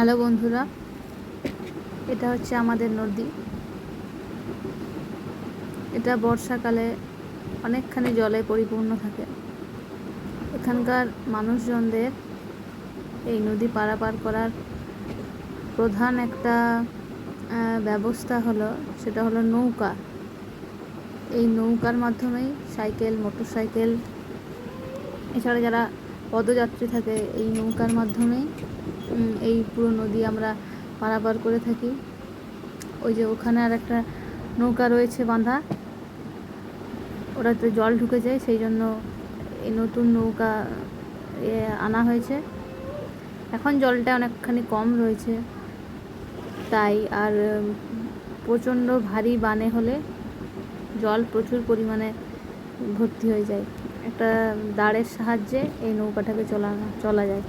Hello বন্ধুরা, এটা হচ্ছে আমাদের নদী। এটা বর্ষাকালে অনেকখানি জলে পরিপূর্ণ থাকে। এখানকার মানুষজনদের এই নদী পারাপার করার প্রধান একটা ব্যবস্থা হলো, সেটা হলো নৌকা। এই নৌকার মাধ্যমেই সাইকেল, মোটরসাইকেল, এছাড়া যারা পদযাত্রী থাকে, এই নৌকার মাধ্যমেই এই পুরো নদী আমরা পারাপার করে থাকি। ওই যে ওখানে আর একটা নৌকা রয়েছে বাঁধা। ওটাতে জল ঢুকে যায়, সেই জন্য এই নতুন নৌকা আনা হয়েছে। এখন জলটা অনেকখানি কম রয়েছে। তাই আর প্রচণ্ড ভারী বানে হলে জল প্রচুর পরিমাণে ভর্তি হয়ে যায়। একটা দাঁড়ের সাহায্যে এই নৌকাটাকে চলা চলা যায়।